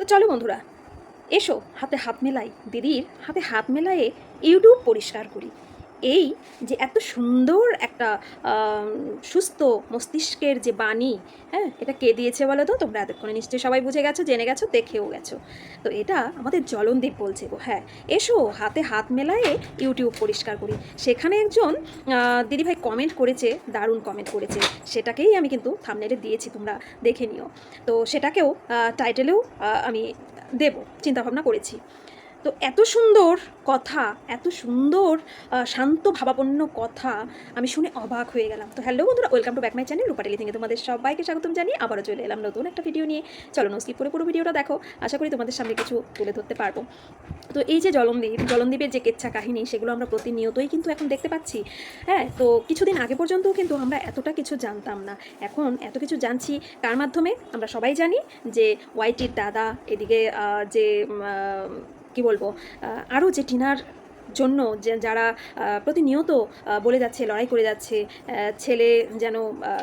তো চলো বন্ধুরা এসো হাতে হাত মেলাই দিদির হাতে হাত মেলায়ে ইউটিউব পরিষ্কার করি। এই যে এত সুন্দর একটা সুস্থ মস্তিষ্কের যে বাণী হ্যাঁ এটা কে দিয়েছে বলো তো? তোমরা এতক্ষণে নিশ্চয়ই সবাই বুঝে গেছো, জেনে গেছো, দেখেও গেছো। তো এটা আমাদের জলনদীপ বলছে গো হ্যাঁ। এসো হাতে হাত মেলায়ে ইউটিউব পরিষ্কার করি। সেখানে একজন দিদিভাই কমেন্ট করেছে, দারুণ কমেন্ট করেছে। সেটাকেই আমি কিন্তু থামনেলে দিয়েছি, তোমরা দেখে নিও। তো সেটাকেও টাইটেলেও আমি দেব, চিন্তাভাবনা করেছি। তো এত সুন্দর কথা, এত সুন্দর শান্ত ভাবাপন্ন কথা আমি শুনে অবাক হয়ে গেলাম। তো হ্যালো বন্ধুরা welcome to back my channel Rupateli থেকে তোমাদের সবাইকে স্বাগতম জানিয়ে আবারও চলে এলাম নতুন একটা ভিডিও নিয়ে। চলো স্কিপ করে পুরো ভিডিওটা দেখো। আশা করি তোমাদের সামনে কিছু তুলে ধরতে পারব। তো এই যে জলমদ্বীপ জলমদ্বীপের যে কেচ্ছা কাহিনী সেগুলো আমরা প্রতিনিয়তই কিন্তু এখন দেখতে পাচ্ছি। হ্যাঁ তো কিছুদিন আগে পর্যন্তও কিন্তু আমরা এতটা কিছু জানতাম না। এখন এত কিছু জানছি, কার মাধ্যমে? আমরা সবাই জানি যে ওয়াইটির দাদা, এদিকে যে কি বলব আরও যে টিনার জন্য যারা প্রতিনিয়ত বলে যাচ্ছে, লড়াই করে যাচ্ছে ছেলে যেন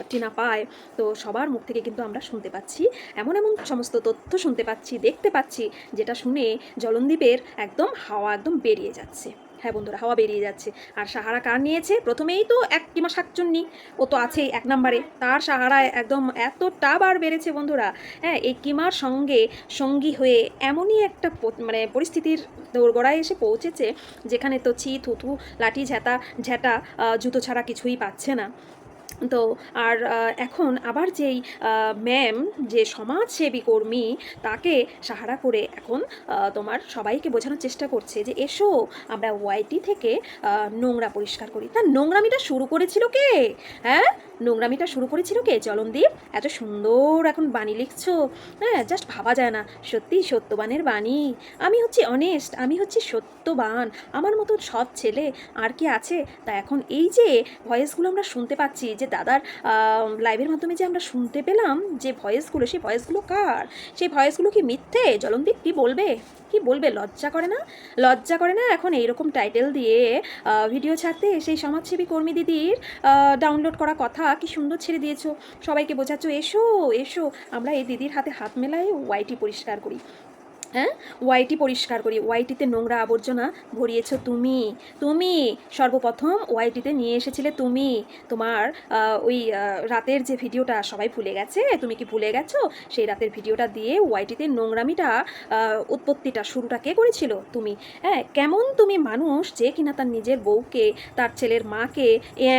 টিনা পায়, তো সবার মুখ থেকে কিন্তু আমরা শুনতে পাচ্ছি, এমন এমন সমস্ত তথ্য শুনতে পাচ্ছি, দেখতে পাচ্ছি, যেটা শুনে জলনদ্বীপের একদম হাওয়া একদম বেরিয়ে যাচ্ছে। হ্যাঁ বন্ধুরা, হাওয়া বেরিয়ে যাচ্ছে। আর সাহারা কার নিয়েছে? প্রথমেই তো এক কিমা শাকচুন্নি, ও তো আছেই এক নম্বরে। তার সাহারায় একদম এতটা বার বেড়েছে বন্ধুরা হ্যাঁ এই কিমার সঙ্গে সঙ্গী হয়ে এমনই একটা মানে পরিস্থিতির দোরগোড়ায় এসে পৌঁছেছে, যেখানে তো ছি, থুথু, লাঠি ঝ্যাঁটা ঝ্যাঁটা জুতো ছাড়া কিছুই পাচ্ছে না। তো আর এখন আবার যেই ম্যাম যে সমাজসেবী কর্মী, তাকে সাহারা করে এখন তোমার সবাইকে বোঝানোর চেষ্টা করছে যে, এসো, আমরা ওয়াইটি থেকে নোংরা পরিষ্কার করি। তা নোংরামিটা শুরু করেছিল কে? হ্যাঁ? নোংরামিটা শুরু করেছিল কে? চলনদীপ? এত সুন্দর এখন বাণী লিখছো। হ্যাঁ জাস্ট ভাবা যায় না। সত্যি সত্যবানের বাণী। আমি হচ্ছি অনেস্ট আমি হচ্ছি সত্যবান। আমার মতো সৎ ছেলে আর কি আছে? তা এখন এই যে ভয়েসগুলো আমরা শুনতে পাচ্ছি যে দাদার লাইভের মাধ্যমে যে আমরা শুনতে পেলাম যে ভয়েসগুলো, সেই ভয়েসগুলো কার? সেই ভয়েসগুলো কি মিথ্যে? জলনদীপ কি বলবে? কি বলবে? লজ্জা করে না? লজ্জা করে না? এখন এইরকম টাইটেল দিয়ে ভিডিও ছাড়তে সেই সমাজসেবী কর্মী দিদির ডাউনলোড করা কথা কি সুন্দর ছেড়ে দিয়েছ? সবাইকে বোঝাচ্ছ, এসো এসো। আমরা এই দিদির হাতে হাত মেলায় ওয়াইটি পরিষ্কার করি। হ্যাঁ? ওয়াইটি পরিষ্কার করি। ওয়াইটিতে নোংরা আবর্জনা ভরিয়েছ তুমি। তুমি সর্বপ্রথম ওয়াইটিতে নিয়ে এসেছিলে তুমি। তোমার ওই রাতের যে ভিডিওটা সবাই ভুলে গেছে, তুমি কি ভুলে গেছো? সেই রাতের ভিডিওটা দিয়ে ওয়াইটিতে নোংরামিটা উৎপত্তিটা শুরুটা কে করেছিল? তুমি। হ্যাঁ কেমন তুমি মানুষ যে কিনা তার নিজের বউকে, তার ছেলের মাকে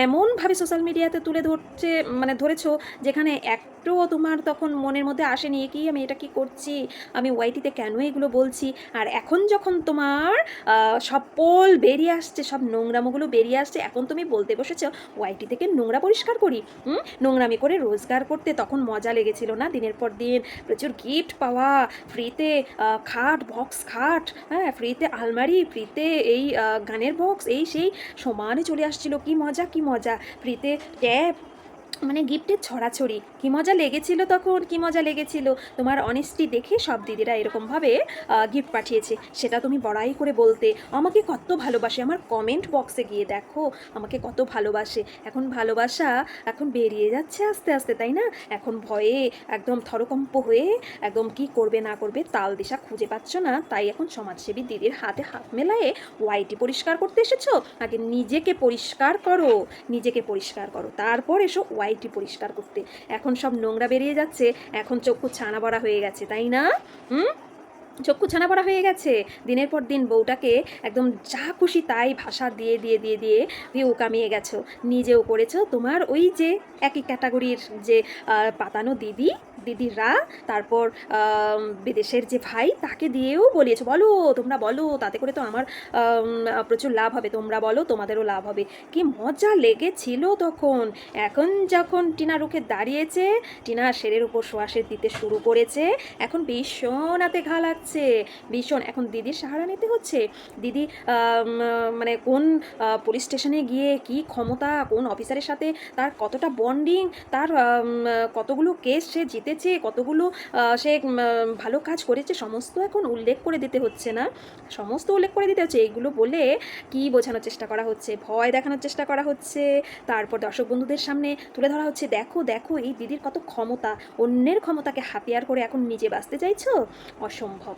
এমনভাবে সোশ্যাল মিডিয়াতে তুলে ধরছে মানে ধরেছো, যেখানে একটুও তোমার তখন মনের মধ্যে আসেনি কি আমি এটা কি করছি? আমি ওয়াইটিতে কেন এগুলো বলছি। আর এখন যখন তোমার সব পোল বেরিয়ে আসছে, সব নোংরামোগুলো বেরিয়ে আসছে, এখন তুমি বলতে বসেছো, ওয়াইটি থেকে নোংরা পরিষ্কার করি। হুম? নোংরামি করে রোজগার করতে তখন মজা লেগেছিল না দিনের পর দিন? প্রচুর গিফট পাওয়া, ফ্রিতে খাট, বক্স, খাট হ্যাঁ ফ্রিতে আলমারি, ফ্রিতে এই গানের বক্স, এই সেই সমানে চলে আসছিল। কি মজা কি মজা। ফ্রিতে ট্যাব মানে গিফটের ছড়াছড়ি। কি মজা লেগেছিল তখন? কি মজা লেগেছিল? তোমার অনেস্টি দেখে সব দিদিরা এরকমভাবে গিফট পাঠিয়েছে। সেটা তুমি বড়াই করে বলতে, আমাকে কত ভালোবাসে। আমার কমেন্ট বক্সে গিয়ে দেখো, আমাকে কত ভালোবাসে। এখন ভালোবাসা এখন বেরিয়ে যাচ্ছে আস্তে আস্তে, তাই না? এখন ভয়ে একদম থরকম্প হয়ে একদম কি করবে না করবে তাল দিশা খুঁজে পাচ্ছ না। তাই এখন সমাজসেবী দিদির হাতে হাত মেলায়ে ওয়াইটি পরিষ্কার করতে এসেছ? আগে নিজেকে পরিষ্কার করো? নিজেকে পরিষ্কার করো। তারপর এসো ওয়াইটি পরিষ্কার করতে। এখন সব নোংরা বেরিয়ে যাচ্ছে, এখন চক্ষু ছানা বড়া হয়ে গেছে, তাই না? হুম? চক্ষু ছানা পড়া হয়ে গেছে। দিনের পর দিন বউটাকে একদম যা খুশি তাই ভাষা দিয়ে দিয়ে দিয়ে দিয়ে ভিউ কামিয়ে গেছো। নিজেও করেছ। তোমার ওই যে একই ক্যাটাগরির যে পাতানো দিদি, দিদিরা, তারপর বিদেশের যে ভাই, তাকে দিয়েও বলিয়েছো, বলো, তোমরা বলো, তাতে করে তো আমার প্রচুর লাভ হবে। তোমরা বলো, তোমাদেরও লাভ হবে। কি মজা লেগেছিল তখন। এখন যখন টিনা রুখে দাঁড়িয়েছে, টিনা শেরের উপর শোয়াশের দিতে শুরু করেছে, এখন ভীষণ হাতে ঘা লাগছে। হচ্ছে ভীষণ। এখন দিদির সাহারা নিতে হচ্ছে। দিদি মানে কোন পুলিশ স্টেশনে গিয়ে কি ক্ষমতা, কোন অফিসারের সাথে তার কতটা বন্ডিং তার কতগুলো কেস সে জিতেছে, কতগুলো সে ভালো কাজ করেছে, সমস্ত এখন উল্লেখ করে দিতে হচ্ছে না। সমস্ত উল্লেখ করে দিতে হচ্ছে। এইগুলো বলে কি বোঝানোর চেষ্টা করা হচ্ছে? ভয় দেখানোর চেষ্টা করা হচ্ছে। তারপর দর্শক বন্ধুদের সামনে তুলে ধরা হচ্ছে, দেখো দেখো, এই দিদির কত ক্ষমতা। অন্যের ক্ষমতাকে হাতিয়ার করে এখন নিজে বাঁচতে চাইছো? অসম্ভব।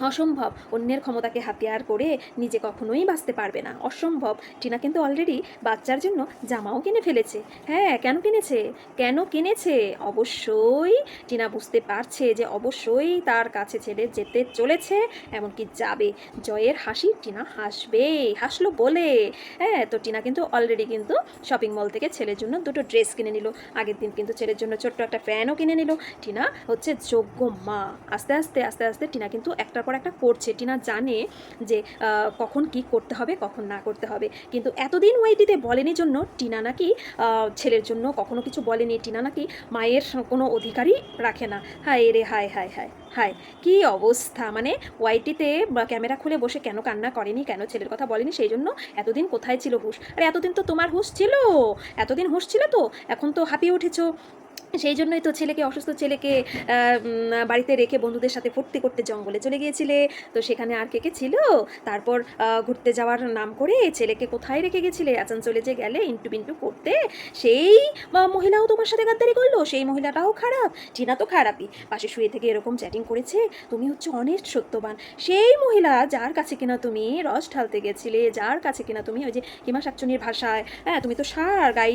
অসম্ভব। অন্যের ক্ষমতাকে হাতিয়ার করে নিজে কখনোই বাঁচতে পারবে না। অসম্ভব। টিনা কিন্তু অলরেডি বাচ্চার জন্য জামাও কিনে ফেলেছে। হ্যাঁ কেন কিনেছে? কেন কিনেছে? অবশ্যই টিনা বুঝতে পারছে যে অবশ্যই তার কাছে ছেড়ে যেতে চলেছে, এমনকি যাবে। জয়ের হাসি টিনা হাসবে, হাসলো বলে। হ্যাঁ তো টিনা কিন্তু অলরেডি কিন্তু শপিং মল থেকে ছেলের জন্য দুটো ড্রেস কিনে নিল। আগের দিন কিন্তু ছেলের জন্য ছোট্ট একটা ফ্যানও কিনে নিল। টিনা হচ্ছে যোগ্য মা। আস্তে আস্তে আস্তে আস্তে টিনা কিন্তু একটার পর একটা করছে। টিনা জানে যে কখন কি করতে হবে, কখন না করতে হবে। কিন্তু এতদিন ওয়াইটিতে বলেনি জন্য টিনা নাকি ছেলের জন্য কখনো কিছু বলেনি। টিনা নাকি মায়ের কোনো অধিকারই রাখে না। হায় রে, হায় হায় হায়। হায়, কি অবস্থা? মানে ওয়াইটিতে ক্যামেরা খুলে বসে কেন কান্না করেনি? কেন ছেলের কথা বলেনি? সেই জন্য এতদিন কোথায় ছিল হুশ? আরে, এতদিন তো তোমার হুশ ছিল! এতদিন হুশ ছিল তো? এখন তো হাঁপিয়ে উঠেছো। সেই জন্যই তো ছেলেকে, অসুস্থ ছেলেকে বাড়িতে রেখে বন্ধুদের সাথে ফুর্তি করতে জঙ্গলে চলে গিয়েছিলে। তো সেখানে আর কে কে ছিল? তারপর ঘুরতে যাওয়ার নাম করে ছেলেকে কোথায় রেখে গেছিলে? আচাঞ্চলে যে গেলে ইন্টু বিন্টু করতে, সেই মহিলাও তোমার সাথে গাদ্দারি করল? সেই মহিলাটাও খারাপ, টিনা তো খারাপই। পাশে শুয়ে থেকে এরকম চ্যাটিং করেছে, তুমি হচ্ছে অনেক সত্যবান। সেই মহিলা যার কাছে কিনা তুমি রস ঢালতে গেছিলে, যার কাছে কিনা তুমি ওই যে হিমা শাকচুনির ভাষায় হ্যাঁ তুমি তো সার, গাই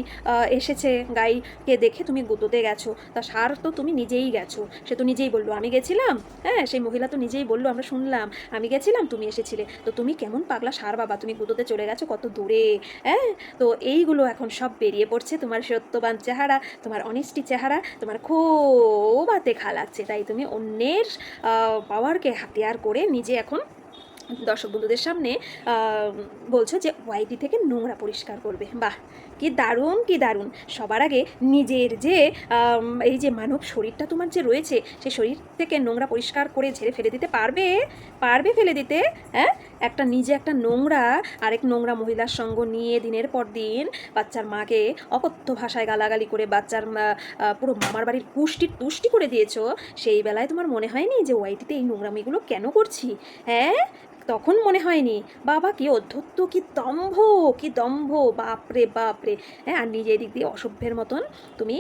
এসেছে, গাইকে দেখে তুমি গুঁতোতে গেছো। তা সার তো তুমি নিজেই গেছো। সে তো নিজেই বলল, আমি গেছিলাম? হ্যাঁ সেই মহিলা তো নিজেই বলল, আমরা শুনলাম, আমি গেছিলাম, তুমি এসেছিলে। তো তুমি কেমন পাগলা সার বাবা, তুমি গুঁতোতে চলে গেছো কত দূরে? হ্যাঁ তো এইগুলো এখন সব বেরিয়ে পড়ছে তোমার সত্যবান চেহারা, তোমার অনেস্টি চেহারা, তোমার খুব হাতে খা লাগছে তাই তুমি অন্যের পাওয়ারকে হাতিয়ার করে নিজে এখন দর্শক বন্ধুদের সামনে বলছো যে ওয়াইডি থেকে নোংরা পরিষ্কার করবে। বাহ! কি দারুণ কি দারুণ। সবার আগে নিজের যে এই যে মানব শরীরটা তোমার যে রয়েছে, সে শরীর থেকে নোংরা পরিষ্কার করে ঝেড়ে ফেলে দিতে পারবে? পারবে ফেলে দিতে? হ্যাঁ? একটা নিজে একটা নোংরা, আরেক নোংরা মহিলার সঙ্গ নিয়ে দিনের পর দিন বাচ্চার মাকে অকথ্য ভাষায় গালাগালি করে বাচ্চার পুরো মামার বাড়ির পুষ্টি তুষ্টি করে দিয়েছ। সেই বেলায় তোমার মনে হয়নি যে ওয়াইটিতে এই নোংরামিগুলো কেন করছি? হ্যাঁ? তখন মনে হয়নি, বাবা, কি অধ্যত্ত, কি দম্ভ কি দম্ভ, বাপরে বাপরে। হ্যাঁ আর নিজে দিক দিয়ে অসভ্যের মতন তুমি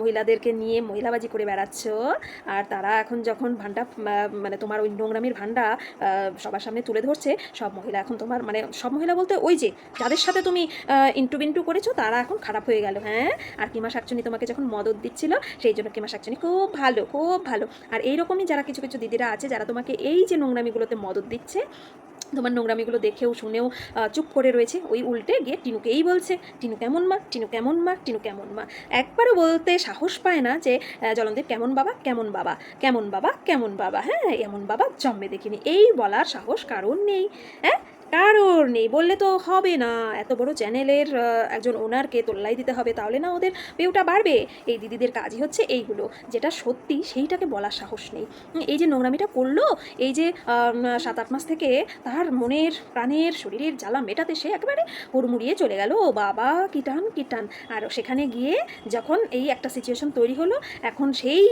মহিলাদেরকে নিয়ে মহিলাবাজি করে বেড়াচ্ছ। আর তারা এখন যখন ভান্ডা মানে তোমার ওই নোংরামির ভান্ডা সবার সামনে তুলে ধরছে, সব মহিলা এখন তোমার মানে সব মহিলা বলতে ওই যে, যাদের সাথে তুমি ইন্টু বিন্টু করেছ, তারা এখন খারাপ হয়ে গেল হ্যাঁ? আর কিমা শাকচুনি তোমাকে যখন মদত দিচ্ছিল, সেই জন্য কিমা শাকচুনি খুব ভালো খুব ভালো। আর এইরকমই যারা কিছু কিছু দিদিরা আছে, যারা তোমাকে এই যে নোংরামিগুলোতে মদত দিচ্ছে তোমার নোংরামিগুলো দেখেও, শুনেও চুপ করে রয়েছে। ওই উল্টে গিয়ে টিনুকেই বলছে, টিনু কেমন মা? টিনু কেমন মা? টিনু কেমন মা? একবারও বলতে সাহস পায় না যে জলন্দেব কেমন বাবা? কেমন বাবা? কেমন বাবা? কেমন বাবা? হ্যাঁ এমন বাবা জন্মে দেখিনি। এই বলার সাহস কারণ নেই। হ্যাঁ? কারোর নেই, বললে তো হবে না। এত বড় চ্যানেলের একজন ওনারকে তোল্লাই দিতে হবে, তাহলে না ওদের পেউটা বাড়বে। এই দিদিদের কাজই হচ্ছে এইগুলো। যেটা সত্যি, সেইটাকে বলার সাহস নেই। এই যে নোংরামিটা করল, এই যে সাত আট মাস থেকে তার মনের, প্রাণের, শরীরের জ্বালা মেটাতে সে একেবারে হুড়মুড়িয়ে চলে গেল। বাবা কিটান কিটান আর সেখানে গিয়ে যখন এই একটা সিচুয়েশন তৈরি হলো, এখন সেই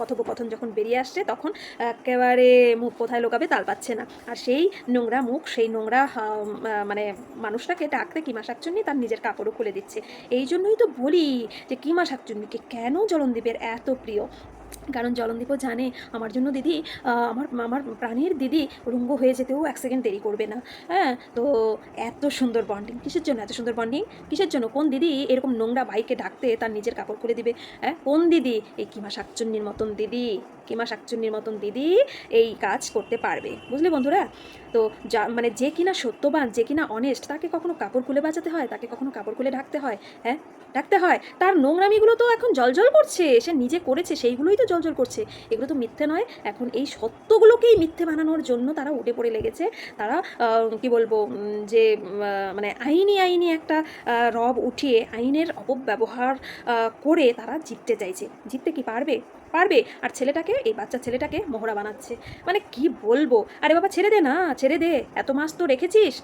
কথোপকথন যখন বেরিয়ে আসছে, তখন একেবারে মুখ কোথায় লোকাবে তাল পাচ্ছে না। আর সেই নোংরা মুখ, সেই নোংরা আহ, মানে মানুষটাকে ডাকতে কিমা শাকচুন্নি তার নিজের কাপড়ও খুলে দিচ্ছে। এই জন্যই তো বলি যে কিমা শাকচুন্নিকে কেন জলন্দীপের এত প্রিয়? কারণ জলনদীপও জানে আমার জন্য দিদি আমার আমার প্রাণের দিদি রুঙ্গ হয়ে যেতেও এক সেকেন্ড দেরি করবে না। হ্যাঁ তো এত সুন্দর বন্ডিং কিসের জন্য এত সুন্দর বন্ডিং কিসের জন্য? কোন দিদি এরকম নোংরা বাইকে ডাকতে তার নিজের কাপড় খুলে দিবে? হ্যাঁ কোন দিদি? এই কিমা শাকচুন্নির মতন দিদি, কিমা শাকচুন্নির মতন দিদি এই কাজ করতে পারবে। বুঝলি বন্ধুরা? তো যা মানে যে কিনা সত্যবান, যে কিনা অনেস্ট তাকে কখনো কাপড় খুলে বাঁচাতে হয়? তাকে কখনো কাপড় খুলে ঢাকতে হয়? হ্যাঁ ডাকতে হয়। তার নোংরামিগুলো তো এখন জলজল করছে। সে নিজে করেছে, সেইগুলোই তো তো জলজল করছে। এগুলো তো মিথ্যে নয়। এখন এই সত্যগুলোকেই মিথ্যে বানানোর জন্য তারা উঠে পড়ে লেগেছে। তারা কি বলব যে মানে আইনি আইনি একটা রব উঠিয়ে আইনের অপব্যবহার করে তারা জিততে চাইছে। জিততে কি পারবে? পারবে। আর ছেলেটাকে, এই বাচ্চা ছেলেটাকে মোহরা বানাচ্ছে। মানে কি বলব? আরে বাবা, ছেড়ে দে না, ছেড়ে দে। এত মাস তো রেখেছিস।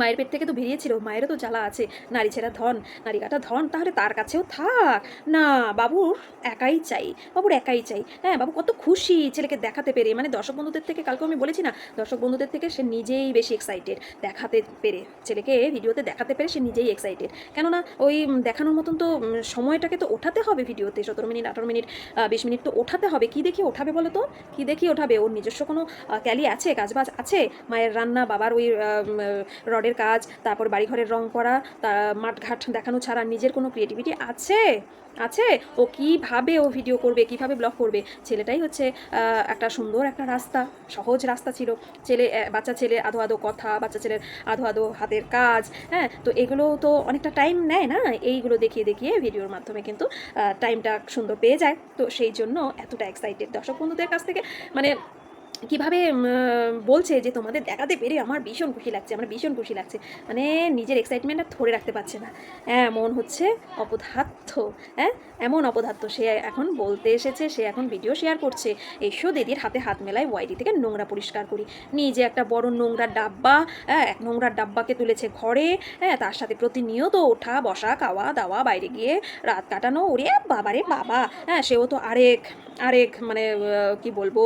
মায়ের পেট থেকে তো বেরিয়েছিল, মায়েরও তো জ্বালা আছে। নারী ছেঁড়া ধন, নারী কাটা ধন, তাহলে তার কাছেও থাক। না বাবুর একাই চাই। বাবুর একাই চাই। হ্যাঁ বাবু কত খুশি ছেলেকে দেখাতে পেরে। মানে দর্শক বন্ধুদের থেকে কালকে আমি বলেছি না, দর্শক বন্ধুদের থেকে সে নিজেই বেশি এক্সাইটেড দেখাতে পেরে, ছেলেকে ভিডিওতে দেখাতে পেরে সে নিজেই এক্সাইটেড কেননা ওই দেখানোর মতন তো সময়টাকে তো ওঠাতে হবে ভিডিওতে সতেরো মিনিট, আঠারো মিনিট বিশ মিনিট তো ওঠাতে হবে। কি দেখি ওঠাবে বলো তো কী দেখি ওঠাবে? ওর নিজস্ব কোনো ক্যালি আছে, কাজবাজ আছে? মায়ের রান্না, বাবার ওই রডের কাজ, তারপর বাড়িঘরের রং করা, তা মাঠঘাট দেখানো ছাড়া নিজের কোনো ক্রিয়েটিভিটি আছে? আছে? ও কীভাবে ও ভিডিও করবে, কীভাবে ব্লগ করবে? ছেলেটাই হচ্ছে একটা সুন্দর একটা রাস্তা, সহজ রাস্তা ছিল। ছেলে বাচ্চা ছেলে আধো আধো কথা, বাচ্চা ছেলের আধো আধো হাতের কাজ হ্যাঁ? তো এগুলো তো অনেকটা টাইম নেয় না? এইগুলো দেখিয়ে দেখিয়ে ভিডিওর মাধ্যমে কিন্তু টাইমটা সুন্দর পেয়ে যায়। তো সেই জন্য এতটা এক্সাইটেড দর্শক বন্ধুদের কাছ থেকে মানে কীভাবে বলছে যে তোমাদের দেখাতে পেরে আমার ভীষণ খুশি লাগছে, আমার ভীষণ খুশি লাগছে। মানে নিজের এক্সাইটমেন্ট আর ধরে রাখতে পারছে না। এমন হচ্ছে অপদার্থ হ্যাঁ? এমন অপদার্থ, সে এখন বলতে এসেছে, সে এখন ভিডিও শেয়ার করছে। এসো দিদির হাতে হাত মেলায় ওয়াইডি থেকে নোংরা পরিষ্কার করি। নিজে একটা বড় নোংরার ডাব্বা হ্যাঁ এক নোংরার ডাব্বাকে তুলেছে ঘরে হ্যাঁ তার সাথে প্রতিনিয়ত ওঠা, বসা, খাওয়া, দাওয়া, বাইরে গিয়ে রাত কাটানো। ওরে বাবারে বাবা! হ্যাঁ সেও তো আরেক আরেক মানে কি বলব?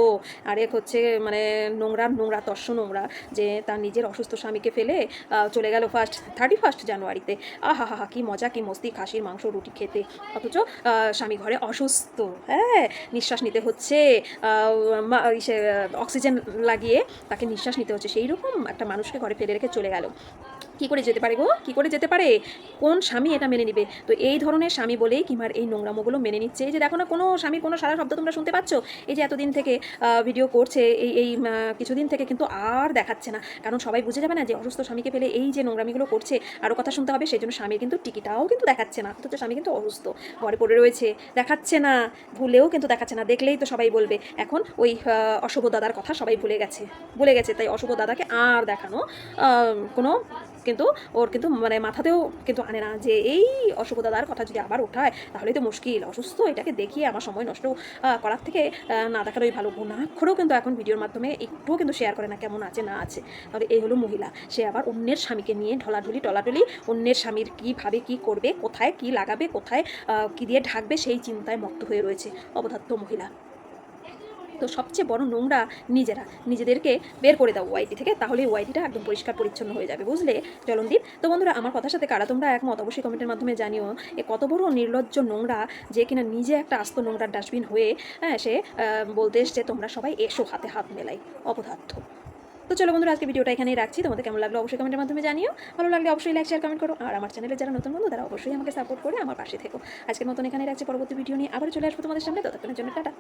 আরেক হচ্ছে মানে নোংরা নোংরা তস্য নোংরা যে তার নিজের অসুস্থ স্বামীকে ফেলে চলে গেল ফার্স্ট থার্টি ফার্স্ট জানুয়ারিতে আহা হা হা, কি মজা, কি মস্তি, খাসির মাংস, রুটি খেতে। অথচ স্বামী ঘরে অসুস্থ হ্যাঁ? নিঃশ্বাস নিতে হচ্ছে অক্সিজেন লাগিয়ে তাকে নিঃশ্বাস নিতে হচ্ছে। সেই রকম একটা মানুষকে ঘরে ফেলে রেখে চলে গেল। কি করে যেতে পারে গো? কি করে যেতে পারে? কোন স্বামী এটা মেনে নিবে? তো এই ধরনের স্বামী বলেই কিমার এই নোংরামোগুলো মেনে নিচ্ছে। এই যে দেখো না, কোনো স্বামীর কোনো সারা শব্দ তোমরা শুনতে পাচ্ছ? এই যে এতদিন থেকে ভিডিও করছে, এই এই কিছুদিন থেকে কিন্তু আর দেখাচ্ছে না। কারণ সবাই বুঝে যাবে না যে অসুস্থ স্বামীকে ফেলে এই যে নোংরামিগুলো করছে আরও কথা শুনতে হবে, সেই জন্য স্বামীর কিন্তু টিকিটাও কিন্তু দেখাচ্ছে না। অথচ স্বামী কিন্তু অসুস্থ, ঘরে পড়ে রয়েছে, দেখাচ্ছে না, ভুলেও কিন্তু দেখাচ্ছে না। দেখলেই তো সবাই বলবে, এখন ওই অশুভ দাদার কথা সবাই ভুলে গেছে ভুলে গেছে। তাই অশুভ দাদাকে আর দেখানো কোনো কিন্তু ওর কিন্তু মানে মাথাতেও কিন্তু আনে না যে এই অশুভ দাদার কথা যদি আবার ওঠায় তাহলেই তো মুশকিল। অসুস্থ, এটাকে দেখিয়ে আমার সময় নষ্ট করার থেকে না দেখানোই ভালো গুণাক্ষরেও কিন্তু এখন ভিডিওর মাধ্যমে একটুও কিন্তু শেয়ার করে না, কেমন আছে, না আছে। তাহলে এই হলো মহিলা। সে আবার অন্যের স্বামীকে নিয়ে ঢলাঢুলি, টলাটলি, অন্যের স্বামীর কীভাবে কী করবে, কোথায়, কী লাগাবে, কোথায় কী দিয়ে ঢাকবে, সেই চিন্তায় মত্ত হয়ে রয়েছে অবধার্ত মহিলা। তো সবচেয়ে বড় নোংরা নিজেরা। নিজেদেরকে বের করে দাও ওয়াইটি থেকে তাহলে ওয়াইটিটা একদম পরিষ্কার পরিচ্ছন্ন হয়ে যাবে, বুঝলে? চলনদীপ তো বন্ধুরা, আমার কথার সাথে কারা তোমরা একমত? অবশ্যই কমেন্টের মাধ্যমে জানিও এ কত বড় নির্লজ্জ নোংরা যে কিনা নিজে একটা আস্ত নোংরার ডাস্টবিন হয়ে হ্যাঁ সে বলতে এসছে, তোমরা সবাই এসো হাতে হাত মেলাই অপদার্থ। তো চলো বন্ধুরা, আজকে ভিডিওটা এখানেই রাখছি। তোমাদের কেমন লাগল অবশ্যই কমেন্টের মাধ্যমে জানিও। ভালো লাগলে অবশ্যই লাইক শেয়ার কমেন্ট করো। আর আমার চ্যানেলে যারা নতুন বন্ধু, তারা অবশ্যই আমাকে সাপোর্ট করে আমার পাশে থেকো। আজকের মতন এখানেই রাখছি। পরবর্তী ভিডিও নিয়ে আবার চলে আসব তোমাদের সামনে। ততক্ষণের জন্য টাটা।